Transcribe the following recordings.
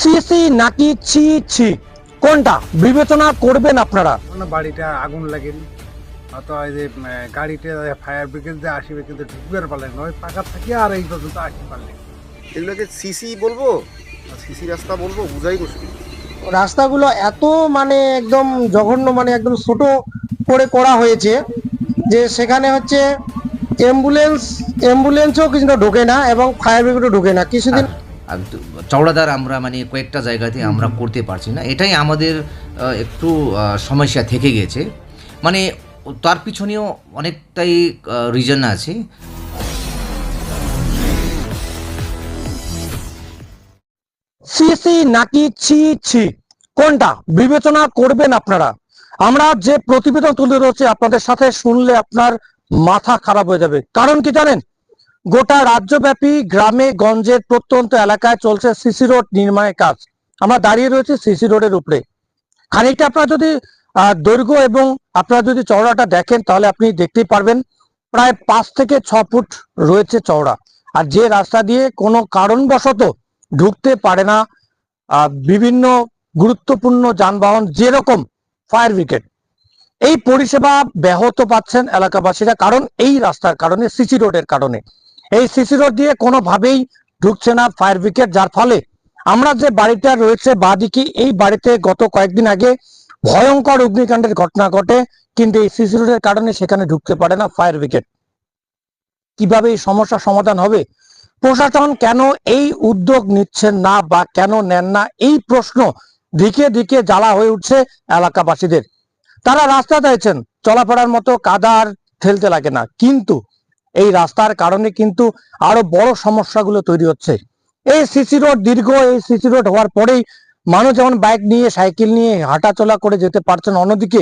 CC নাকি ছি ছি। কোনটা? বিবেচনা করবেন আপনারা। বাড়িটা আগুন লাগেনি। অত এই যে গাড়িতে ফায়ার ব্রিগেড যে আসবে কিন্তু ঢুকবে পারলেন নয় পাকা থেকে আর এই পর্যন্ত আসতে পারলেন এগুলোকে সিসি বলব? সিসি রাস্তা বলব? বুঝাই মুশকিল রাস্তাগুলো এত মানে একদম জঘন্য মানে একদম ছোট করে করা হয়েছে যে সেখানে হচ্ছে অ্যাম্বুলেন্স অ্যাম্বুলেন্সও কিছুটা ঢোকে না এবং ফায়ার ব্রিগেডও ঢোকে না। কিছুদিন আর চওড়াদার আমরা মানে কয়েকটা জায়গাতে আমরা করতে পারছি না। এটাই আমাদের একটু সমস্যা থেকে গেছে। মানে তার পিছনেও অনেকটাই রিজন আছে। সিসি নাকি ছি ছি? কোনটা? বিবেচনা করবেন আপনারা। আমরা যে প্রতিবেদন তুলে ধরছি, আপনাদের সাথে শুনলে আপনার মাথা খারাপ হয়ে যাবে। কারণ কি জানেন? গোটা রাজ্যব্যাপী গ্রামে গঞ্জের প্রত্যন্ত এলাকায় চলছে সিসি রোড নির্মাণের কাজ। আমরা দাঁড়িয়ে রয়েছি সিসি রোডের উপরে। খানিকটা আপনারা যদি দৈর্ঘ্য এবং আপনারা যদি চওড়াটা দেখেন, তাহলে আপনি দেখতেই পারবেন প্রায় পাঁচ থেকে ছ ফুট রয়েছে চওড়া। আর যে রাস্তা দিয়ে কোনো কারণবশত ঢুকতে পারে না বিভিন্ন গুরুত্বপূর্ণ যানবাহন, যেরকম ফায়ার ব্রিগেড। এই পরিষেবা ব্যাহত পাচ্ছেন এলাকাবাসীরা, কারণ এই রাস্তার কারণে, সিসি রোডের কারণে। এই সিসি রোড দিয়ে কোনোভাবেই ঢুকছে না ফায়ার ব্রিগেড যার ফলে আমরা যে বাড়িটা রয়েছে বাদিকে, এই বাড়িতে গত কয়েকদিন আগে ভয়ঙ্কর অগ্নিকাণ্ডের ঘটনা ঘটে, কিন্তু এই সিসি রোডের কারণে সেখানে ঢুকতে পারে না ফায়ার ব্রিগেড কীভাবে এই সমস্যার সমাধান হবে? প্রশাসন কেন এই উদ্যোগ নিচ্ছেন না বা কেন নেন না? এই প্রশ্ন দিকে দিকে জ্বালা হয়ে উঠছে এলাকাবাসীদের। তারা রাস্তা চাইছেন চলাফেরার মতো কাদার ঠেলতে লাগে না। কিন্তু এই রাস্তার কারণে কিন্তু আরও বড় সমস্যাগুলো তৈরি হচ্ছে। এই সিসি রোড দীর্ঘ, এই সিসি রোড হওয়ার পরেই মানুষ যেমন বাইক নিয়ে সাইকেল নিয়ে হাঁটাচলা করে যেতে পারছেন অন্যদিকে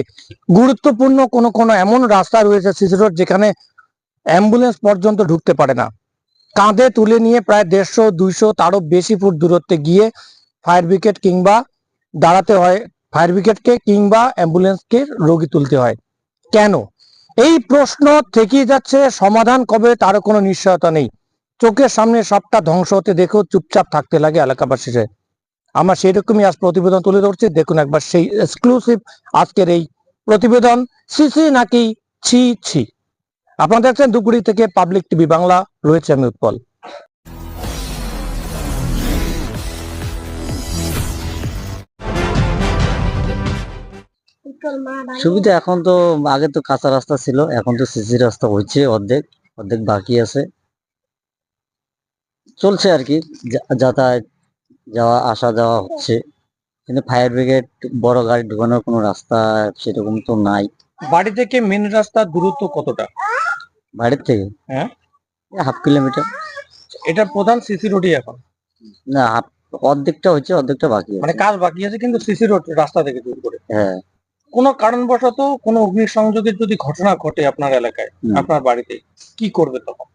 গুরুত্বপূর্ণ কোনো কোনো এমন রাস্তা রয়েছে সিসি রোড যেখানে অ্যাম্বুলেন্স পর্যন্ত ঢুকতে পারে না। কাঁধে তুলে নিয়ে প্রায় দেড়শো, দুইশো, তারও বেশি ফুট দূরত্বে গিয়ে ফায়ার ব্রিগেড কিংবা দাঁড়াতে হয়। ফায়ার ব্রিগেডকে কিংবা অ্যাম্বুলেন্সকে রোগী তুলতে হয়। কেন? এই প্রশ্ন থেকে যাচ্ছে, সমাধান কবে তারও কোনো নিশ্চয়তা নেই। চোখের সামনে সবটা ধ্বংস হতে দেখেও চুপচাপ থাকতে লাগে এলাকাবাসীরা আমরা সেই রকমই আজ প্রতিবেদন তুলে ধরছি। দেখুন একবার সেই এক্সক্লুসিভ আজকের এই প্রতিবেদন। সিসি নাকি ছি ছি। আপনারা দেখছেন দুপুরি থেকে পাবলিক টিভি বাংলা, রয়েছে আমি উৎপল। সুবিধা এখন তো আগে তো কাঁচা রাস্তা ছিল এখন তো সিসি রাস্তা হয়েছে অর্ধেক অর্ধেক বাকি আছে। চলছে আর কি যাতায়াত যাওয়া আসা যাওয়া হচ্ছে। কিন্তু ফায়ার ব্রিগেড বড় গাড়ি ঢুকানোর কোনো রাস্তা সেরকম তো নাই। বাড়ি থেকে মেন রাস্তার দূরত্ব কতটা? বাড়ির থেকে? হ্যাঁ। হাফ কিলোমিটার এটা প্রধান সিসি রোডই এখন? না হাফ অর্ধেকটা হচ্ছে অর্ধেকটা বাকি মানে কাজ বাকি আছে কিন্তু সিসি রোড রাস্তা থেকে দূর করে। হ্যাঁ। কোনো কারণবশত কোনো অগ্নিসংযোগের যদি ঘটনা ঘটে আপনার এলাকায় আপনার বাড়িতে কি করবে তখন?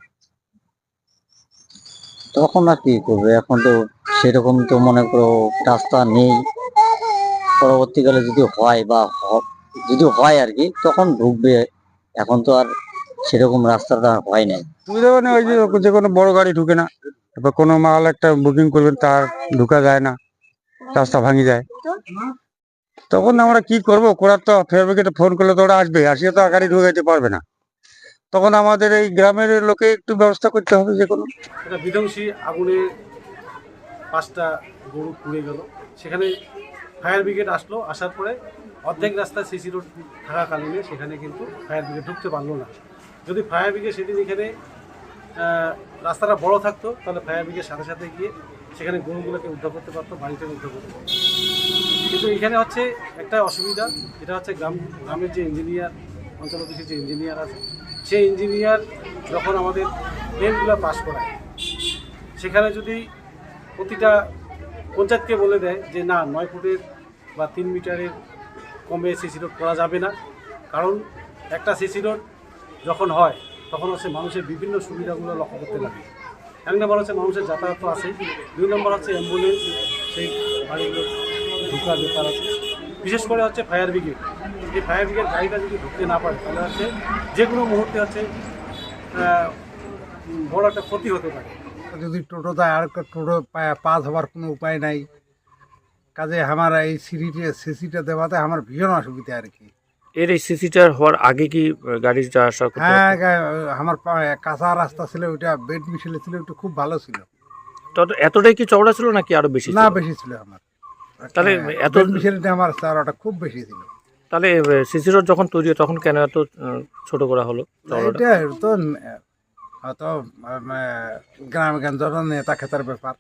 তখন আর কি করবে? এখন তো সেরকম তো মনে করো রাস্তা নেই। পরবর্তীকালে যদি হয় বা হ- যদি হয় আর কি তখন ঢুকবে। এখন তো আর সেরকম রাস্তাটা হয় নাই। সুবিধা মানে ওই যে যে কোনো বড় গাড়ি ঢুকে না তারপর কোনো মাল একটা বুকিং করবেন তার ঢুকা যায় না রাস্তা ভাঙি যায়। তখন আমরা কি করব? করার তো ফায়ার ব্রিগেডে ফোন করলে তো ওরা আসবে। আসিয়ে তো গাড়ি ঢুকাইতে পারবে না। তখন আমাদের এই গ্রামের লোকে একটু ব্যবস্থা করতে হবে যে কোনো। একটা বিধ্বংসী আগুনে পাঁচটা গরু পুড়ে গেল। সেখানে ফায়ার ব্রিগেড আসলো। আসার পরে অর্ধেক রাস্তায় সিসি রোড থাকাকালীনে সেখানে কিন্তু ফায়ার ব্রিগেড ঢুকতে পারল না। যদি ফায়ার ব্রিগেড সেদিন এখানে রাস্তাটা বড় থাকতো, তাহলে ফায়ার ব্রিগেড সাথে সাথে গিয়ে সেখানে গরুগুলোকে উদ্ধার করতে পারতো বাড়িতে উদ্ধার করতে পারতো। কিন্তু এখানে হচ্ছে একটা অসুবিধা এটা হচ্ছে গ্রাম, গ্রামের যে ইঞ্জিনিয়ার অঞ্চল অফিসের যে ইঞ্জিনিয়ার আছে, সেই ইঞ্জিনিয়ার যখন আমাদের প্লেনগুলো পাস করায়, সেখানে যদি প্রতিটা পঞ্চায়েতকে বলে দেয় যে না, নয় ফুটের বা তিন মিটারের কমে সিসি রোড করা যাবে না, কারণ একটা সিসি রোড যখন হয়, তখন হচ্ছে মানুষের বিভিন্ন সুবিধাগুলো লক্ষ্য করতে লাগে। এক নম্বর হচ্ছে মানুষের যাতায়াত তো আছেই, দুই নম্বর হচ্ছে অ্যাম্বুলেন্স সেই বাড়িগুলো ঢুকার ব্যাপার আছে বিশেষ করে হচ্ছে ফায়ার ব্রিগেড। এই ফায়ার ব্রিগেড গাড়িটা যদি ঢুকতে না পারে তাহলে হচ্ছে যে কোনো মুহূর্তে হচ্ছে বড় একটা ক্ষতি হতে পারে। যদি টোটো দেয় আর একটা টোটো পাস হওয়ার কোনো উপায় নাই। কাজে আমার এই সিঁড়িটা সিসিটা দেওয়াতে আমার ভীষণ অসুবিধা আর কি। এর এই সিসিটা হওয়ার আগে কি গাড়ি যা আসা হ্যাঁ আমার পা- কাঁচা রাস্তা ছিল ওইটা বেড মিশেলে ছিল ওইটা খুব ভালো ছিল। তত এতটাই কি চওড়া ছিল নাকি আরও বেশি না বেশি ছিল আমার। তাহলে হ্যাঁ, এত- বেড মিশেলটা আমার চারাটা খুব বেশি ছিল। তাহলে সিসি রোড যখন তৈরি হয় তখন কেন এত ছোট করা হলো? এটা তো হয়তো গ্রাম গঞ্জের নেতা খেতার ব্যাপার।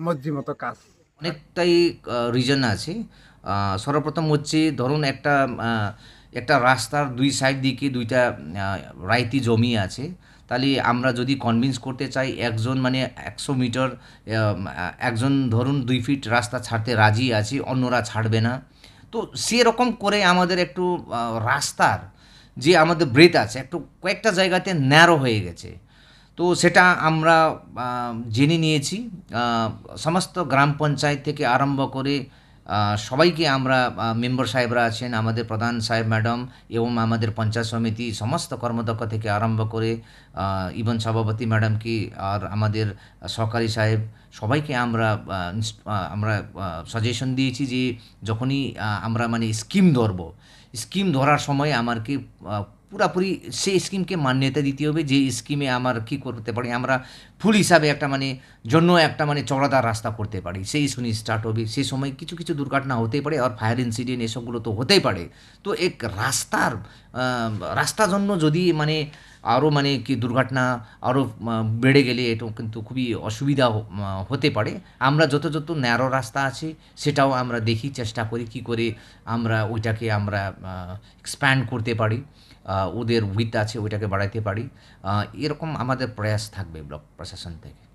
মজ্জি মতো কাজ। অনেকটাই রিজন আছে। সর্বপ্রথম হচ্ছে ধরুন একটা একটা রাস্তার দুই সাইড দিকে দুইটা রাইতি জমি আছে। তাহলে আমরা যদি কনভিন্স করতে চাই একজন মানে একশো মিটার একজন ধরুন দুই ফিট রাস্তা ছাড়তে রাজি আছে, অন্যরা ছাড়বে না। তো সেরকম করে আমাদের একটু রাস্তার যে আমাদের ব্রেথ আছে, একটু কয়েকটা জায়গাতে ন্যারো হয়ে গেছে। তো সেটা আমরা জেনে নিয়েছি। সমস্ত গ্রাম পঞ্চায়েত থেকে আরম্ভ করে সবাইকে আমরা মেম্বার সাহেবরা আছেন আমাদের প্রধান সাহেব ম্যাডাম এবং আমাদের পঞ্চায়েত সমিতি সমস্ত কর্মদক্ষ থেকে আরম্ভ করে ইভন সভাপতি ম্যাডামকে আর আমাদের সহকারী সাহেব সবাইকে আমরা আমরা সাজেশন দিয়েছি যে যখনই আমরা মানে স্কিম ধরবো স্কিম ধরার সময় আহ, পুরাপুরি সেই স্কিমকে মান্যতা দিতে হবে যে স্কিমে আমার কি করতে পারি। আমরা ফুল হিসাবে একটা মানে জন্য একটা মানে চড়াদার রাস্তা করতে পারি। সেই শুনি স্টার্ট হবে সেই সময় কিছু কিছু দুর্ঘটনা হতেই পারে আর ফায়ার ইনসিডেন্ট এসবগুলো তো হতেই পারে। তো এক রাস্তার রাস্তার জন্য যদি মানে আরও মানে কি দুর্ঘটনা আরও বেড়ে গেলে এটা কিন্তু খুবই অসুবিধা হতে পারে। আমরা যত যত ন্যারো রাস্তা আছে, সেটাও আমরা দেখি, চেষ্টা করি কি করে আমরা ওইটাকে আমরা এক্সপ্যান্ড করতে পারি। ওদের উইথ আছে, ওইটাকে বাড়াইতে পারি। এরকম আমাদের প্রয়াস থাকবে ব্লক প্রশাসন থেকে